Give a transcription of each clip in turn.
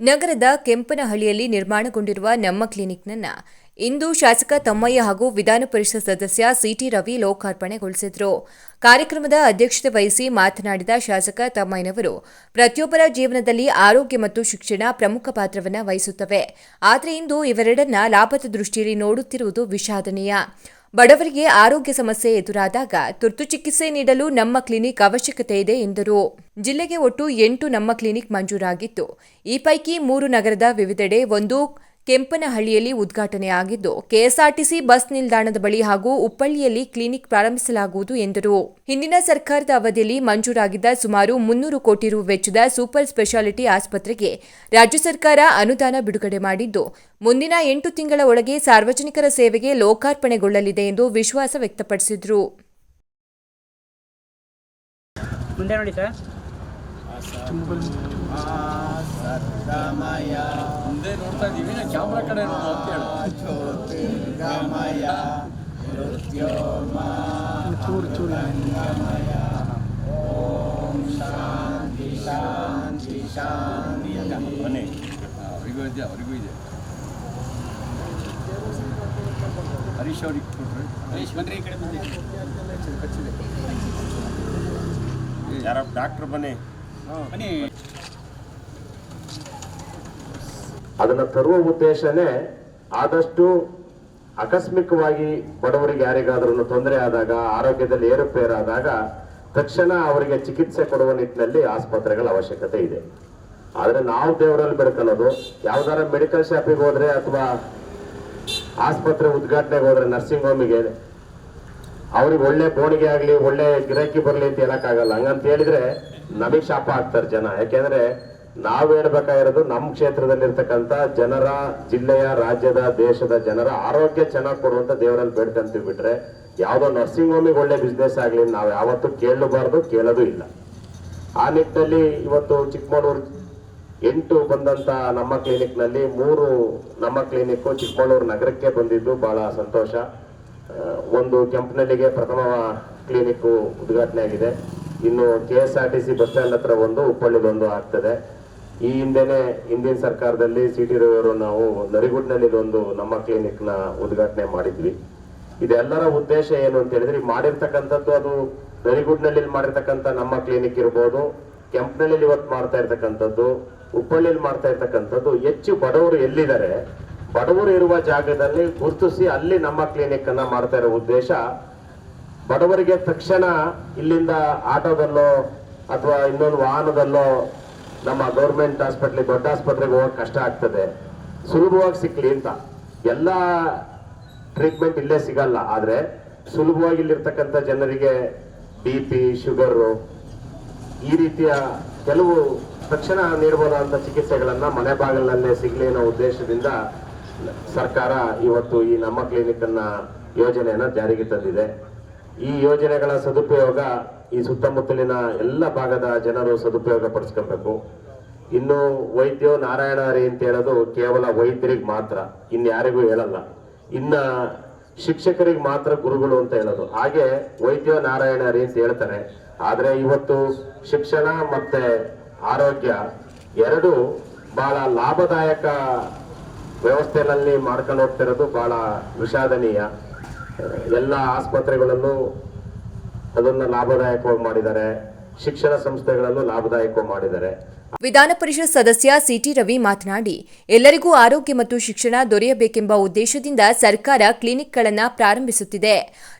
ನಗರದ ಕೆಂಪನಹಳ್ಳಿಯಲ್ಲಿ ನಿರ್ಮಾಣಗೊಂಡಿರುವ ನಮ್ಮ ಕ್ಲಿನಿಕ್ನನ್ನ ಇಂದು ಶಾಸಕ ತಮ್ಮಯ್ಯ ಹಾಗೂ ವಿಧಾನ ಪರಿಷತ್ ಸದಸ್ಯ ಸಿಟಿ ರವಿ ಲೋಕಾರ್ಪಣೆಗೊಳಿಸಿದರು. ಕಾರ್ಯಕ್ರಮದ ಅಧ್ಯಕ್ಷತೆ ವಹಿಸಿ ಮಾತನಾಡಿದ ಶಾಸಕ ತಮ್ಮಯ್ಯನವರು, ಪ್ರತಿಯೊಬ್ಬರ ಜೀವನದಲ್ಲಿ ಆರೋಗ್ಯ ಮತ್ತು ಶಿಕ್ಷಣ ಪ್ರಮುಖ ಪಾತ್ರವನ್ನು ವಹಿಸುತ್ತವೆ. ಆದರೆ ಇಂದು ಇವೆರಡನ್ನ ಲಾಭದ ದೃಷ್ಟಿಯಲ್ಲಿ ನೋಡುತ್ತಿರುವುದು ವಿಷಾದನೀಯ. ಬಡವರಿಗೆ ಆರೋಗ್ಯ ಸಮಸ್ಯೆ ಎದುರಾದಾಗ ತುರ್ತು ಚಿಕಿತ್ಸೆ ನೀಡಲು ನಮ್ಮ ಕ್ಲಿನಿಕ್ ಅವಶ್ಯಕತೆ ಇದೆ ಎಂದರು. ಜಿಲ್ಲೆಗೆ ಒಟ್ಟು ಎಂಟು ನಮ್ಮ ಕ್ಲಿನಿಕ್ ಮಂಜೂರಾಗಿತ್ತು. ಈ ಪೈಕಿ ಮೂರು ನಗರದ ವಿವಿಧೆಡೆ ಒಂದು ಕೆಂಪನಹಳ್ಳಿಯಲ್ಲಿ ಉದ್ಘಾಟನೆಯಾಗಿದ್ದು ಕೆಎಸ್ಆರ್ಟಿಸಿ ಬಸ್ ನಿಲ್ದಾಣದ ಬಳಿ ಹಾಗೂ ಉಪ್ಪಳ್ಳಿಯಲ್ಲಿ ಕ್ಲಿನಿಕ್ ಪ್ರಾರಂಭಿಸಲಾಗುವುದು ಎಂದರು. ಹಿಂದಿನ ಸರ್ಕಾರದ ಅವಧಿಯಲ್ಲಿ ಮಂಜೂರಾಗಿದ್ದ ಸುಮಾರು ಮುನ್ನೂರು ಕೋಟಿ ರು ವೆಚ್ಚದ ಸೂಪರ್ ಸ್ಪೆಷಾಲಿಟಿ ಆಸ್ಪತ್ರೆಗೆ ರಾಜ್ಯ ಸರ್ಕಾರ ಅನುದಾನ ಬಿಡುಗಡೆ ಮಾಡಿದ್ದು ಮುಂದಿನ ಎಂಟು ತಿಂಗಳ ಒಳಗೆ ಸಾರ್ವಜನಿಕರ ಸೇವೆಗೆ ಲೋಕಾರ್ಪಣೆಗೊಳ್ಳಲಿದೆ ಎಂದು ವಿಶ್ವಾಸ ವ್ಯಕ್ತಪಡಿಸಿದರು. ಮುಂದೆ ನೋಡಿ ಸರ್ ಮುಂದೆ ನೋಡ್ತಾ ಇದೀವಿ ನಾ ಕ್ಯಾಮ್ರಾ ಕಡೆ ನೋಡು ಅಂತ ಹೇಳು ಬನ್ನಿ. ಅವರಿಗೂ ಇದೆ ಅವರಿಗೂ ಇದೆ. ಹರೀಶ್ ಅವ್ರಿಗೆ ಕೊಟ್ರಿ. ಹರೀಶ್ ಬನ್ರಿ ಈ ಕಡೆ ಬನ್ನಿ. ಯಾರ ಡಾಕ್ಟರ್ ಬನ್ನಿ. ಬನ್ನಿ. ಅದನ್ನ ತರುವ ಉದ್ದೇಶನೇ ಆದಷ್ಟು ಆಕಸ್ಮಿಕವಾಗಿ ಬಡವರಿಗೆ ಯಾರಿಗಾದ್ರೂ ತೊಂದರೆ ಆದಾಗ, ಆರೋಗ್ಯದಲ್ಲಿ ಏರುಪೇರಾದಾಗ ತಕ್ಷಣ ಅವರಿಗೆ ಚಿಕಿತ್ಸೆ ಕೊಡುವ ನಿಟ್ಟಿನಲ್ಲಿ ಆಸ್ಪತ್ರೆಗಳ ಅವಶ್ಯಕತೆ ಇದೆ. ಆದರೆ ನಾವು ದೇವರಲ್ಲಿ ಬೆಳ್ಕೊಳ್ಳೋದು ಯಾವ್ದಾರ ಮೆಡಿಕಲ್ ಶಾಪಿಗೆ ಹೋದ್ರೆ ಅಥವಾ ಆಸ್ಪತ್ರೆ ಉದ್ಘಾಟನೆಗೆ ಹೋದ್ರೆ ನರ್ಸಿಂಗ್ ಹೋಮಿಗೆ ಅವ್ರಿಗೆ ಒಳ್ಳೆ ಬೋಣಿಗೆ ಆಗಲಿ, ಒಳ್ಳೆ ಗಿರಾಕಿ ಬರಲಿ ಅಂತ ಹೇಳಕ್ಕಾಗಲ್ಲ. ಹಂಗಂತ ಹೇಳಿದ್ರೆ ನಮಗ್ ಶಾಪ ಆಗ್ತಾರೆ ಜನ. ಯಾಕೆಂದ್ರೆ ನಾವ್ ಹೇಳ್ಬೇಕಾಗಿರೋದು ನಮ್ಮ ಕ್ಷೇತ್ರದಲ್ಲಿರ್ತಕ್ಕಂಥ ಜನರ ಜಿಲ್ಲೆಯ, ರಾಜ್ಯದ, ದೇಶದ ಜನರ ಆರೋಗ್ಯ ಚೆನ್ನಾಗಿ ಕೊಡುವಂತ ದೇವರಲ್ಲಿ ಬೇಡ್ಕಂತೀವಿ ಬಿಟ್ರೆ ಯಾವುದೋ ನರ್ಸಿಂಗ್ ಹೋಮಿಗೆ ಒಳ್ಳೆ ಬಿಸ್ನೆಸ್ ಆಗಲಿ ನಾವು ಯಾವತ್ತೂ ಕೇಳಬಾರ್ದು, ಕೇಳೋದು ಇಲ್ಲ. ಆ ನಿಟ್ಟಿನಲ್ಲಿ ಇವತ್ತು ಚಿಕ್ಕಮಗಳೂರು ಎಂಟು ಬಂದಂತ ನಮ್ಮ ಕ್ಲಿನಿಕ್ನಲ್ಲಿ ಮೂರು ನಮ್ಮ ಕ್ಲಿನಿಕ್ ಚಿಕ್ಕಮಗಳೂರು ನಗರಕ್ಕೆ ಬಂದಿದ್ದು ಬಹಳ ಸಂತೋಷ. ಒಂದು ಕೆಂಪನಲ್ಲಿಗೆ ಪ್ರಥಮ ಕ್ಲಿನಿಕ್ ಉದ್ಘಾಟನೆ ಆಗಿದೆ. ಇನ್ನು K S R T C bus stand ಹತ್ರ ಒಂದು ಹುಬ್ಬಳ್ಳಿ ಬಂದು ಆಗ್ತದೆ. ಈ ಹಿಂದೆನೆ ಹಿಂದಿನ ಸರ್ಕಾರದಲ್ಲಿ ಸಿ ಟಿ ರವಿಯವರು ನಾವು ನರಿಗುಡ್ನಲ್ಲಿ ಒಂದು ನಮ್ಮ ಕ್ಲಿನಿಕ್ನ ಉದ್ಘಾಟನೆ ಮಾಡಿದ್ವಿ. ಇದೆಲ್ಲರ ಉದ್ದೇಶ ಏನು ಅಂತ ಹೇಳಿದ್ರೆ ಮಾಡಿರ್ತಕ್ಕಂಥದ್ದು ಅದು ನರಿಗುಡ್ನಲ್ಲಿ ಮಾಡಿರ್ತಕ್ಕಂಥ ನಮ್ಮ ಕ್ಲಿನಿಕ್ ಇರ್ಬೋದು ಕೆಂಪ್ನಲ್ಲಿ ಇವತ್ತು ಮಾಡ್ತಾ ಇರ್ತಕ್ಕಂಥದ್ದು, ಹುಬ್ಬಳ್ಳಿಲಿ ಮಾಡ್ತಾ ಇರ್ತಕ್ಕಂಥದ್ದು, ಹೆಚ್ಚು ಬಡವರು ಎಲ್ಲಿದ್ದಾರೆ? ಬಡವರು ಇರುವ ಜಾಗದಲ್ಲಿ ಗುರುತಿಸಿ ಅಲ್ಲಿ ನಮ್ಮ ಕ್ಲಿನಿಕ್ ಅನ್ನ ಮಾಡ್ತಾ ಇರೋ ಉದ್ದೇಶ, ಬಡವರಿಗೆ ತಕ್ಷಣ ಇಲ್ಲಿಂದ ಆಟೋದಲ್ಲೋ ಅಥವಾ ಇನ್ನೊಂದು ವಾಹನದಲ್ಲೋ ನಮ್ಮ ಗೌರ್ಮೆಂಟ್ ಹಾಸ್ಪಿಟ್ಲ್ ದೊಡ್ಡ ಆಸ್ಪತ್ರೆಗೆ ಹೋಗಕ್ಕೆ ಕಷ್ಟ ಆಗ್ತದೆ. ಸುಲಭವಾಗಿ ಸಿಕ್ಲಿ ಅಂತ. ಎಲ್ಲ ಟ್ರೀಟ್ಮೆಂಟ್ ಇಲ್ಲೇ ಸಿಗಲ್ಲ. ಆದರೆ ಸುಲಭವಾಗಿ ಇಲ್ಲಿರ್ತಕ್ಕಂಥ ಜನರಿಗೆ ಬಿ ಪಿ ಶುಗರು ಈ ರೀತಿಯ ಕೆಲವು ತಕ್ಷಣ ನೀಡಬಹುದಾದಂಥ ಚಿಕಿತ್ಸೆಗಳನ್ನ ಮನೆ ಬಾಗಿಲಲ್ಲೇ ಸಿಗಲಿ ಅನ್ನೋ ಉದ್ದೇಶದಿಂದ ಸರ್ಕಾರ ಇವತ್ತು ಈ ನಮ್ಮ ಕ್ಲಿನಿಕ್ ಅನ್ನ ಯೋಜನೆಯನ್ನ ಜಾರಿಗೆ ತಂದಿದೆ. ಈ ಯೋಜನೆಗಳ ಸದುಪಯೋಗ ಈ ಸುತ್ತಮುತ್ತಲಿನ ಎಲ್ಲ ಭಾಗದ ಜನರು ಸದುಪಯೋಗ ಪಡಿಸ್ಕೊಬೇಕು ಇನ್ನು ವೈದ್ಯ ನಾರಾಯಣ ಹರಿ ಅಂತ ಹೇಳೋದು ಕೇವಲ ವೈದ್ಯರಿಗೆ ಮಾತ್ರ ಇನ್ಯಾರಿಗೂ ಹೇಳಲ್ಲ. ಇನ್ನ ಶಿಕ್ಷಕರಿಗೆ ಮಾತ್ರ ಗುರುಗಳು ಅಂತ ಹೇಳೋದು. ಹಾಗೆ ವೈದ್ಯ ನಾರಾಯಣ ಹರಿ ಅಂತ ಹೇಳ್ತಾರೆ. ಆದ್ರೆ ಇವತ್ತು ಶಿಕ್ಷಣ ಮತ್ತೆ ಆರೋಗ್ಯ ಎರಡು ಬಹಳ ಲಾಭದಾಯಕ ವ್ಯವಸ್ಥೆಯಲ್ಲಿ ಮಾಡ್ಕೊಂಡು ಹೋಗ್ತಿರೋದು ಬಹಳ ವಿಷಾದನೀಯ. ಎಲ್ಲ ಆಸ್ಪತ್ರೆಗಳಲ್ಲೂ ಅದನ್ನ ಲಾಭದಾಯಕವಾಗಿ ಮಾಡಿದ್ದಾರೆ. ಶಿಕ್ಷಣ ಸಂಸ್ಥೆಗಳಲ್ಲೂ ಲಾಭದಾಯಕವಾಗಿ ಮಾಡಿದ್ದಾರೆ. ವಿಧಾನ ಪರಿಷತ್ ಸದಸ್ಯ ಸಿಟಿ ರವಿ ಮಾತನಾಡಿ, ಎಲ್ಲರಿಗೂ ಆರೋಗ್ಯ ಮತ್ತು ಶಿಕ್ಷಣ ದೊರೆಯಬೇಕೆಂಬ ಉದ್ದೇಶದಿಂದ ಸರ್ಕಾರ ಕ್ಲಿನಿಕ್ಗಳನ್ನು ಪ್ರಾರಂಭಿಸುತ್ತಿದೆ.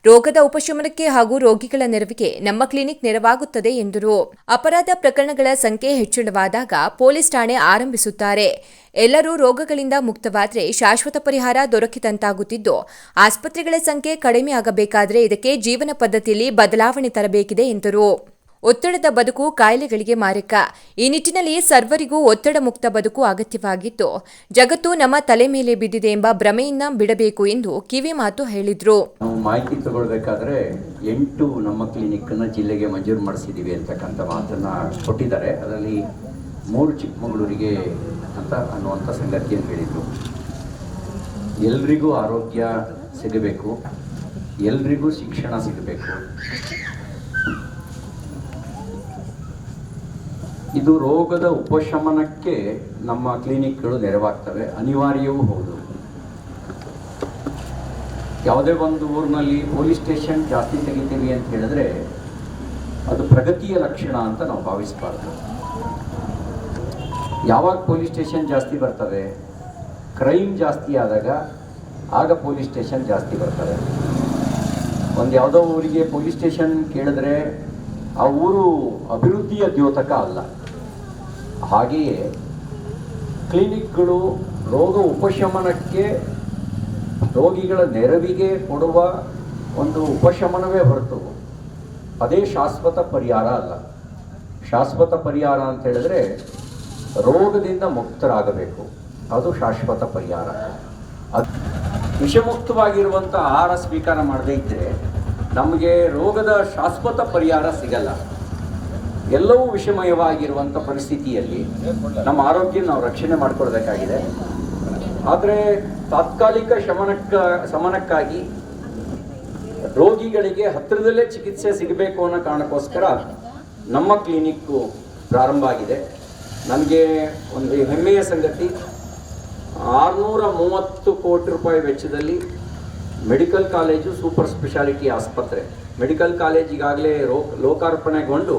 ರೋಗದ ಉಪಶಮನಕ್ಕೆ ಹಾಗೂ ರೋಗಿಗಳ ನೆರವಿಗೆ ನಮ್ಮ ಕ್ಲಿನಿಕ್ ನೆರವಾಗುತ್ತದೆ ಎಂದರು. ಅಪರಾಧ ಪ್ರಕರಣಗಳ ಸಂಖ್ಯೆ ಹೆಚ್ಚಳವಾದಾಗ ಪೊಲೀಸ್ ಠಾಣೆ ಆರಂಭಿಸುತ್ತಾರೆ. ಎಲ್ಲರೂ ರೋಗಗಳಿಂದ ಮುಕ್ತವಾದರೆ ಶಾಶ್ವತ ಪರಿಹಾರ ದೊರಕಿದಂತಾಗುತ್ತಿದ್ದು, ಆಸ್ಪತ್ರೆಗಳ ಸಂಖ್ಯೆ ಕಡಿಮೆಯಾಗಬೇಕಾದರೆ ಇದಕ್ಕೆ ಜೀವನ ಪದ್ಧತಿಯಲ್ಲಿ ಬದಲಾವಣೆ ತರಬೇಕಿದೆ ಎಂದರು. ಒತ್ತಡದ ಬದುಕು ಕಾಯಿಲೆಗಳಿಗೆ ಮಾರಕ. ಈ ನಿಟ್ಟಿನಲ್ಲಿ ಸರ್ವರಿಗೂ ಒತ್ತಡ ಮುಕ್ತ ಬದುಕು ಅಗತ್ಯವಾಗಿದ್ದು ಜಗತ್ತು ನಮ್ಮ ತಲೆ ಮೇಲೆ ಬಿದ್ದಿದೆ ಎಂಬ ಭ್ರಮೆಯನ್ನ ಬಿಡಬೇಕು ಎಂದು ಕಿವಿ ಮಾತು ಹೇಳಿದ್ರು. ಮಾಹಿತಿ ತಗೊಳ್ಬೇಕಾದ್ರೆ ಎಂಟು ನಮ್ಮ ಕ್ಲಿನಿಕ್ ಜಿಲ್ಲೆಗೆ ಮಂಜೂರು ಮಾಡಿಸಿದ್ದೀವಿ ಅಂತಕ್ಕಂಥ ಮಾತನ್ನ ಕೊಟ್ಟಿದ್ದಾರೆ. ಅದರಲ್ಲಿ ಮೂರು ಚಿಕ್ಕಮಗಳೂರಿಗೆ ಅಂತ ಅನ್ನುವಂಥ ಸಂಗತಿಯನ್ನು ಹೇಳಿದರು. ಎಲ್ರಿಗೂ ಆರೋಗ್ಯ ಸಿಗಬೇಕು. ಎಲ್ರಿಗೂ ಶಿಕ್ಷಣ ಸಿಗಬೇಕು. ಇದು ರೋಗದ ಉಪಶಮನಕ್ಕೆ ನಮ್ಮ ಕ್ಲಿನಿಕ್ಗಳು ನೆರವಾಗ್ತವೆ. ಅನಿವಾರ್ಯವೂ ಹೌದು. ಯಾವುದೇ ಒಂದು ಊರಿನಲ್ಲಿ ಪೊಲೀಸ್ ಸ್ಟೇಷನ್ ಜಾಸ್ತಿ ತೆಗಿತೀವಿ ಅಂತ ಹೇಳಿದ್ರೆ ಅದು ಪ್ರಗತಿಯ ಲಕ್ಷಣ ಅಂತ ನಾವು ಭಾವಿಸಬಾರ್ದು. ಯಾವಾಗ ಪೊಲೀಸ್ ಸ್ಟೇಷನ್ ಜಾಸ್ತಿ ಬರ್ತವೆ ಕ್ರೈಮ್ ಜಾಸ್ತಿ ಆದಾಗ ಆಗ ಪೊಲೀಸ್ ಸ್ಟೇಷನ್ ಜಾಸ್ತಿ ಬರ್ತವೆ ಒಂದು ಯಾವುದೋ ಊರಿಗೆ ಪೊಲೀಸ್ ಸ್ಟೇಷನ್ ಕೇಳಿದ್ರೆ ಆ ಊರು ಅಭಿವೃದ್ಧಿಯ ದ್ಯೋತಕ ಅಲ್ಲ. ಹಾಗೆಯೇ ಕ್ಲಿನಿಕ್ಗಳು ರೋಗ ಉಪಶಮನಕ್ಕೆ ರೋಗಿಗಳ ನೆರವಿಗೆ ಕೊಡುವ ಒಂದು ಉಪಶಮನವೇ ಹೊರತು ಅದೇ ಶಾಶ್ವತ ಪರಿಹಾರ ಅಲ್ಲ. ಶಾಶ್ವತ ಪರಿಹಾರ ಅಂತ ಹೇಳಿದ್ರೆ ರೋಗದಿಂದ ಮುಕ್ತರಾಗಬೇಕು. ಅದು ಶಾಶ್ವತ ಪರಿಹಾರ. ಅದು ವಿಷಮುಕ್ತವಾಗಿರುವಂಥ ಆಹಾರ ಸ್ವೀಕಾರ ಮಾಡದೇ ಇದ್ದರೆ ನಮಗೆ ರೋಗದ ಶಾಶ್ವತ ಪರಿಹಾರ ಸಿಗಲ್ಲ. ಎಲ್ಲವೂ ವಿಷಮಯವಾಗಿರುವಂಥ ಪರಿಸ್ಥಿತಿಯಲ್ಲಿ ನಮ್ಮ ಆರೋಗ್ಯ ನಾವು ರಕ್ಷಣೆ ಮಾಡ್ಕೊಳ್ಬೇಕಾಗಿದೆ. ಆದರೆ ತಾತ್ಕಾಲಿಕ ಶಮನಕ್ಕ, ಶಮನಕ್ಕಾಗಿ ರೋಗಿಗಳಿಗೆ ಹತ್ತಿರದಲ್ಲೇ ಚಿಕಿತ್ಸೆ ಸಿಗಬೇಕು ಅನ್ನೋ ಕಾರಣಕ್ಕೋಸ್ಕರ ನಮ್ಮ ಕ್ಲಿನಿಕ್ಕು ಪ್ರಾರಂಭ ಆಗಿದೆ. ನನಗೆ ಒಂದು ಹೆಮ್ಮೆಯ ಸಂಗತಿ, ಆರುನೂರ ಮೂವತ್ತು ಕೋಟಿ ರೂಪಾಯಿ ವೆಚ್ಚದಲ್ಲಿ ಮೆಡಿಕಲ್ ಕಾಲೇಜು ಸೂಪರ್ ಸ್ಪೆಷಾಲಿಟಿ ಆಸ್ಪತ್ರೆ. ಮೆಡಿಕಲ್ ಕಾಲೇಜ್ ಈಗಾಗಲೇ ಲೋಕಾರ್ಪಣೆಗೊಂಡು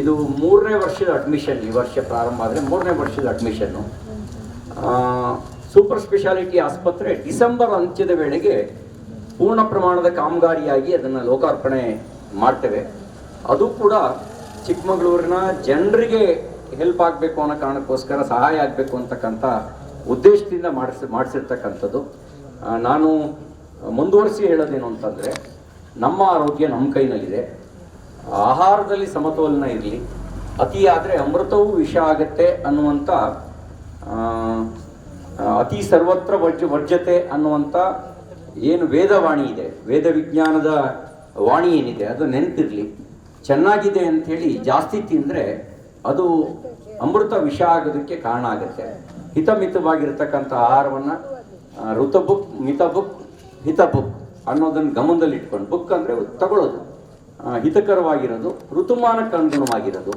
ಇದು ಮೂರನೇ ವರ್ಷದ ಅಡ್ಮಿಷನ್ ಈ ವರ್ಷ ಪ್ರಾರಂಭ ಆದರೆ ಮೂರನೇ ವರ್ಷದ ಅಡ್ಮಿಷನ್ನು ಸೂಪರ್ ಸ್ಪೆಷಾಲಿಟಿ ಆಸ್ಪತ್ರೆ ಡಿಸೆಂಬರ್ ಅಂತ್ಯದ ವೇಳೆಗೆ ಪೂರ್ಣ ಪ್ರಮಾಣದ ಕಾಮಗಾರಿಯಾಗಿ ಅದನ್ನು ಲೋಕಾರ್ಪಣೆ ಮಾಡ್ತೇವೆ. ಅದು ಕೂಡ ಚಿಕ್ಕಮಗಳೂರಿನ ಜನರಿಗೆ ಹೆಲ್ಪ್ ಆಗಬೇಕು ಅನ್ನೋ ಕಾರಣಕ್ಕೋಸ್ಕರ ಸಹಾಯ ಆಗಬೇಕು ಅಂತಕ್ಕಂಥ ಉದ್ದೇಶದಿಂದ ಮಾಡಿಸ್, ಮಾಡಿಸಿರ್ತಕ್ಕಂಥದ್ದು. ನಾನು ಮುಂದುವರಿಸಿ ಹೇಳೋದೇನು ಅಂತಂದರೆ ನಮ್ಮ ಆರೋಗ್ಯ ನಮ್ಮ ಕೈನಲ್ಲಿದೆ. ಆಹಾರದಲ್ಲಿ ಸಮತೋಲನ ಇರಲಿ ಅತಿ ಆದರೆ ಅಮೃತವೂ ವಿಷ ಆಗತ್ತೆ ಅನ್ನುವಂಥ ಅತಿ ಸರ್ವತ್ರ ವರ್ಜ, ವರ್ಜತೆ ಅನ್ನುವಂಥ ಏನು ವೇದವಾಣಿ ಇದೆ. ವೇದ ವಿಜ್ಞಾನದ ವಾಣಿ ಏನಿದೆ, ಅದು ನೆನಪಿರಲಿ. ಚೆನ್ನಾಗಿದೆ ಅಂಥೇಳಿ ಜಾಸ್ತಿ ತಿಂದರೆ ಅದು ಅಮೃತ ವಿಷ ಆಗೋದಕ್ಕೆ ಕಾರಣ ಆಗುತ್ತೆ. ಹಿತಮಿತವಾಗಿರ್ತಕ್ಕಂಥ ಆಹಾರವನ್ನು ಋತಬುಕ್ ಮಿತ ಬುಕ್ ಹಿತ ಬುಕ್ ಅನ್ನೋದನ್ನು ಗಮನದಲ್ಲಿ ಇಟ್ಕೊಂಡು ಬುಕ್ ಅಂದರೆ ತಗೊಳ್ಳೋದು. ಹಿತಕರವಾಗಿರೋದು, ಋತುಮಾನಕ್ಕೆ ಅನುಗುಣವಾಗಿರೋದು.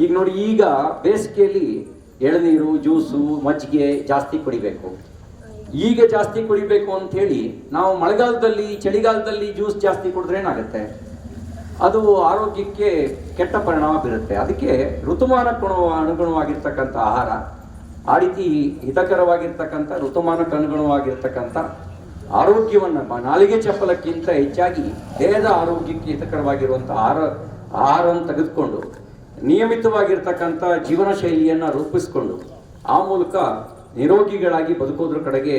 ಈಗ ನೋಡಿ, ಈಗ ಬೇಸಿಗೆಯಲ್ಲಿ ಎಳನೀರು, ಜ್ಯೂಸು, ಮಜ್ಜಿಗೆ ಜಾಸ್ತಿ ಕುಡಿಬೇಕು. ಈಗ ಜಾಸ್ತಿ ಕುಡಿಬೇಕು ಅಂತ ಹೇಳಿ ನಾವು ಮಳೆಗಾಲದಲ್ಲಿ, ಚಳಿಗಾಲದಲ್ಲಿ ಜ್ಯೂಸ್ ಜಾಸ್ತಿ ಕುಡಿದ್ರೆ ಏನಾಗುತ್ತೆ? ಅದು ಆರೋಗ್ಯಕ್ಕೆ ಕೆಟ್ಟ ಪರಿಣಾಮ ಬೀರುತ್ತೆ. ಅದಕ್ಕೆ ಋತುಮಾನಕ್ಕೆ ಅನು- ಅನುಗುಣವಾಗಿರ್ತಕ್ಕಂಥ ಆಹಾರ, ಆ ರೀತಿ ಹಿತಕರವಾಗಿರ್ತಕ್ಕಂಥ, ಋತುಮಾನಕ್ಕೆ ಅನುಗುಣವಾಗಿರ್ತಕ್ಕಂಥ ಆರೋಗ್ಯವನ್ನು ನಾಲಿಗೆ ಚಪ್ಪಲಕ್ಕಿಂತ ಹೆಚ್ಚಾಗಿ ದೇಹದ ಆರೋಗ್ಯಕ್ಕೆ ಹಿತಕರವಾಗಿರುವಂಥ ಆಹಾರ, ಆಹಾರವನ್ನು ತೆಗೆದುಕೊಂಡು ನಿಯಮಿತವಾಗಿರ್ತಕ್ಕಂಥ ಜೀವನ ಶೈಲಿಯನ್ನು ರೂಪಿಸ್ಕೊಂಡು ಆ ಮೂಲಕ ನಿರೋಗಿಗಳಾಗಿ ಬದುಕೋದ್ರ ಕಡೆಗೆ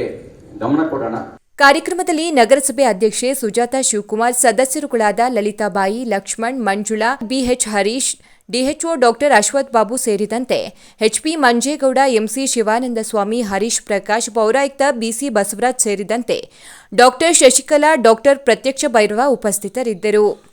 ಗಮನ ಕೊಡೋಣ. ಕಾರ್ಯಕ್ರಮದಲ್ಲಿ ನಗರಸಭೆ ಅಧ್ಯಕ್ಷೆ Sujata Shivakumar, ಸದಸ್ಯರುಗಳಾದ Lalitabai, Lakshman, Manjula, BH Harish DHO doctor Ashwath Babu ಸೇರಿದಂತೆ ಎಚ್ಪಿ ಮಂಜೇಗೌಡ, ಎಂಸಿ ಶಿವಾನಂದ ಸ್ವಾಮಿ, ಹರೀಶ್ ಪ್ರಕಾಶ್, ಪೌರಾಯುಕ್ತ ಬಿಸಿ ಬಸವರಾಜ್ ಸೇರಿದಂತೆ ಡಾಕ್ಟರ್ ಶಶಿಕಲಾ, ಡಾಕ್ಟರ್ ಪ್ರತ್ಯಕ್ಷ ಭೈರವ ಉಪಸ್ಥಿತರಿದ್ದರು.